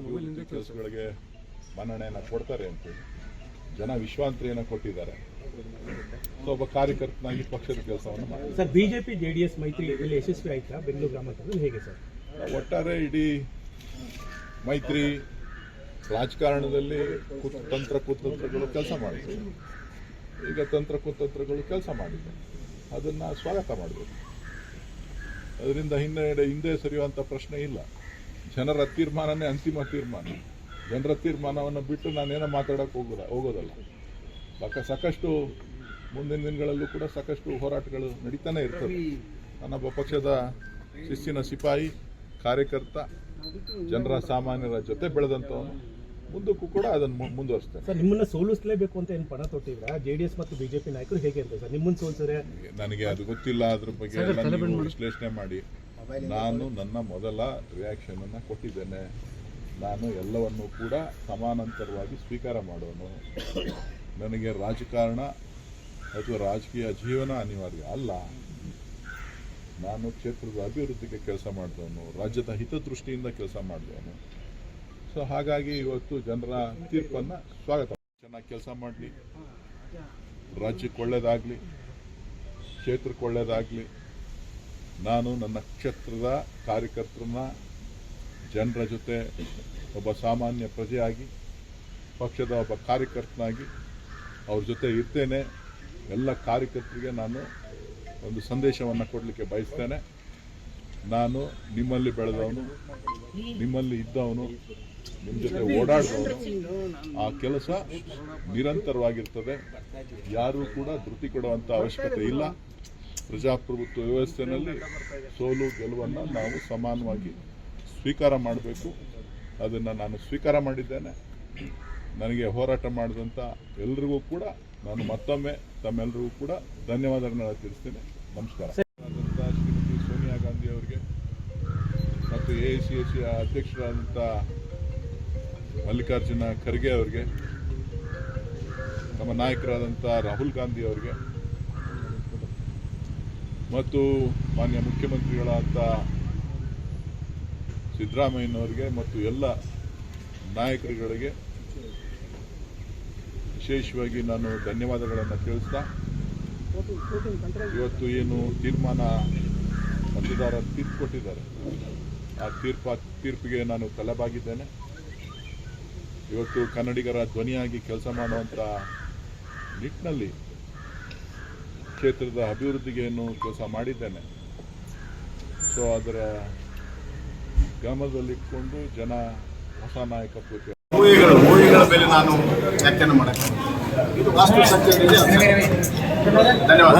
ಅಭಿವೃದ್ಧಿ ಕೆಲಸಗಳಿಗೆ ಮನ್ನಣೆಯನ್ನು ಕೊಡ್ತಾರೆ ಅಂತೇಳಿ. ಜನ ವಿಶ್ವಾಂತರಿಯನ್ನು ಕೊಟ್ಟಿದ್ದಾರೆ. ಸೊ ಒಬ್ಬ ಕಾರ್ಯಕರ್ತನಾಗಿ ಪಕ್ಷದ ಕೆಲಸವನ್ನು ಮಾಡಿ ಸರ್ ಬಿಜೆಪಿ ಜೆಡಿಎಸ್ ಮೈತ್ರಿ ಇಲ್ಲಿ ಯಶಸ್ವಿ ಆಯ್ತಾ? ಬೆಂಗಳೂರು ಗ್ರಾಮಾಂತರದಲ್ಲಿ ಹೇಗೆ ಸರ್? ಒಟ್ಟಾರೆ ಇಡೀ ಮೈತ್ರಿ ರಾಜಕಾರಣದಲ್ಲಿ ತಂತ್ರ ಕುತಂತ್ರಗಳು ಕೆಲಸ ಮಾಡಿದೆ. ಈಗ ತಂತ್ರ ಕುತಂತ್ರಗಳು ಕೆಲಸ ಮಾಡಿದೆ. ಅದನ್ನ ಸ್ವಾಗತ ಮಾಡಬೇಕು ಅದರಿಂದ ಹಿನ್ನೆಡೆ ಹಿಂದೆ ಸರಿಯುವಂತ ಪ್ರಶ್ನೆ ಇಲ್ಲ. ಜನರ ತೀರ್ಮಾನನೇ ಅಂತಿಮ ತೀರ್ಮಾನ. ಜನರ ತೀರ್ಮಾನವನ್ನು ಬಿಟ್ಟು ನಾನೇನೋ ಮಾತಾಡೋಕೆ ಹೋಗೋದ ಹೋಗೋದಲ್ಲ. ಬಾಕ ಸಾಕಷ್ಟು ಮುಂದಿನ ದಿನಗಳಲ್ಲೂ ಕೂಡ ಸಾಕಷ್ಟು ಹೋರಾಟಗಳು ನಡೀತಾನೆ ಇರ್ತವೆ. ನನ್ನೊಬ್ಬ ಪಕ್ಷದ ಶಿಸ್ತಿನ ಸಿಪಾಯಿ ಕಾರ್ಯಕರ್ತ ಜನರ ಸಾಮಾನ್ಯರ ಜೊತೆ ಬೆಳೆದಂಥವನು. ಮುಂದಕ್ಕೂ ಕೂಡ ಅದನ್ನು ಮುಂದುವರಿಸ್ತಾರೆ ಮುಂದುವರಿಸ್ತೇನೆ. ಸರ್ ನಿಮ್ಮನ್ನ ಸೋಲಿಸಲೇಬೇಕು ಅಂತ ಏನು ಪಣ ತೊಟ್ಟಿದ್ರ? ಜೆಡಿಎಸ್ ಮತ್ತು ಬಿಜೆಪಿ ನಾಯಕರು ಹೇಗೆ ಅಂತ ಸರ್? ನಿಮ್ಮನ್ನ ಸೋಲಿಸಿದ್ರೆ ನನಗೆ ಅದು ಗೊತ್ತಿಲ್ಲ ಅದ್ರ ಬಗ್ಗೆ ಎಲ್ಲ ನೀವು ವಿಶ್ಲೇಷಣೆ ಮಾಡಿ. ನಾನು ನನ್ನ ಮೊದಲ ರಿಯಾಕ್ಷನ್ ಅನ್ನ ಕೊಟ್ಟಿದ್ದೇನೆ. ನಾನು ಎಲ್ಲವನ್ನೂ ಕೂಡ ಸಮಾನಾಂತರವಾಗಿ ಸ್ವೀಕಾರ ಮಾಡೋನು. ನನಗೆ ರಾಜಕಾರಣ ಅಥವಾ ರಾಜಕೀಯ ಜೀವನ ಅನಿವಾರ್ಯ ಅಲ್ಲ. ನಾನು ಕ್ಷೇತ್ರದ ಅಭಿವೃದ್ಧಿಗೆ ಕೆಲಸ ಮಾಡಿದವನು ರಾಜ್ಯದ ಹಿತದೃಷ್ಟಿಯಿಂದ ಕೆಲಸ ಮಾಡಿದವನು. ಸೊ ಹಾಗಾಗಿ ಇವತ್ತು ಜನರ ತೀರ್ಪನ್ನು ಸ್ವಾಗತ. ಚೆನ್ನಾಗಿ ಕೆಲಸ ಮಾಡಲಿ. ರಾಜ್ಯಕ್ಕೆ ಒಳ್ಳೇದಾಗಲಿ ಕ್ಷೇತ್ರಕ್ಕೆ ಒಳ್ಳೇದಾಗಲಿ. ನಾನು ನನ್ನ ಕ್ಷೇತ್ರದ ಕಾರ್ಯಕರ್ತರನ್ನ ಜನರ ಜೊತೆ ಒಬ್ಬ ಸಾಮಾನ್ಯ ಪ್ರಜೆಯಾಗಿ, ಪಕ್ಷದ ಒಬ್ಬ ಕಾರ್ಯಕರ್ತನಾಗಿ ಅವ್ರ ಜೊತೆ ಇರ್ತೇನೆ. ಎಲ್ಲ ಕಾರ್ಯಕರ್ತರಿಗೆ ನಾನು ಒಂದು ಸಂದೇಶವನ್ನು ಕೊಡಲಿಕ್ಕೆ ಬಯಸ್ತೇನೆ. ನಾನು ನಿಮ್ಮಲ್ಲಿ ಬೆಳೆದವನು, ನಿಮ್ಮಲ್ಲಿ ಇದ್ದವನು ನಿಮ್ಮ ಜೊತೆ ಓಡಾಡಿದವನು ಆ ಕೆಲಸ ನಿರಂತರವಾಗಿರ್ತದೆ. ಯಾರೂ ಕೂಡ ಧೃತಿ ಕೊಡುವಂಥ ಅವಶ್ಯಕತೆ ಇಲ್ಲ. ಪ್ರಜಾಪ್ರಭುತ್ವ ವ್ಯವಸ್ಥೆಯಲ್ಲಿ ಸೋಲು ಗೆಲುವನ್ನು ನಾವು ಸಮಾನವಾಗಿ ಸ್ವೀಕಾರ ಮಾಡಬೇಕು. ಅದನ್ನು ನಾನು ಸ್ವೀಕಾರ ಮಾಡಿದ್ದೇನೆ. ನನಗೆ ಹೋರಾಟ ಮಾಡಿದಂಥ ಎಲ್ರಿಗೂ ಕೂಡ ನಾನು ಮತ್ತೊಮ್ಮೆ ತಮ್ಮೆಲ್ಲರಿಗೂ ಕೂಡ ಧನ್ಯವಾದಗಳನ್ನ ತಿಳಿಸ್ತೇನೆ. ನಮಸ್ಕಾರ. ಶ್ರೀಮತಿ ಸೋನಿಯಾ ಗಾಂಧಿ ಅವರಿಗೆ ಮತ್ತು ಎ ಐ ಸಿ ಎ ಸಿಯ ಅಧ್ಯಕ್ಷರಾದಂಥ ಮಲ್ಲಿಕಾರ್ಜುನ ಖರ್ಗೆ ಅವರಿಗೆ, ನಮ್ಮ ನಾಯಕರಾದಂಥ ರಾಹುಲ್ ಗಾಂಧಿ ಅವರಿಗೆ ಮತ್ತು ಮಾನ್ಯ ಮುಖ್ಯಮಂತ್ರಿಗಳಾದ ಸಿದ್ದರಾಮಯ್ಯನವರಿಗೆ ಮತ್ತು ಎಲ್ಲ ನಾಯಕರುಗಳಿಗೆ ವಿಶೇಷವಾಗಿ ನಾನು ಧನ್ಯವಾದಗಳನ್ನು ತಿಳಿಸ್ತಾ, ಇವತ್ತು ಏನು ತೀರ್ಮಾನ ಮತದಾರ ತೀರ್ಪು ಕೊಟ್ಟಿದ್ದಾರೆ. ಆ ತೀರ್ಪ, ತೀರ್ಪಿಗೆ ನಾನು ತಲೆಬಾಗಿದ್ದೇನೆ. ಇವತ್ತು ಕನ್ನಡಿಗರ ಧ್ವನಿಯಾಗಿ ಕೆಲಸ ಮಾಡುವಂಥ ನಿಟ್ಟಿನಲ್ಲಿ ಕ್ಷೇತ್ರದ ಅಭಿವೃದ್ಧಿಗೆ ಏನು ಕೆಲಸ ಮಾಡಿದ್ದೇನೆ. ಸೊ ಅದರ ಗಮನದಲ್ಲಿಟ್ಕೊಂಡು ಜನ ಹೊಸ ನಾಯಕತ್ವಕ್ಕೆ ಪೂಜೆ ನಾನು ಮಾಡಕ್ಕೆ ಇದು ಧನ್ಯವಾದ.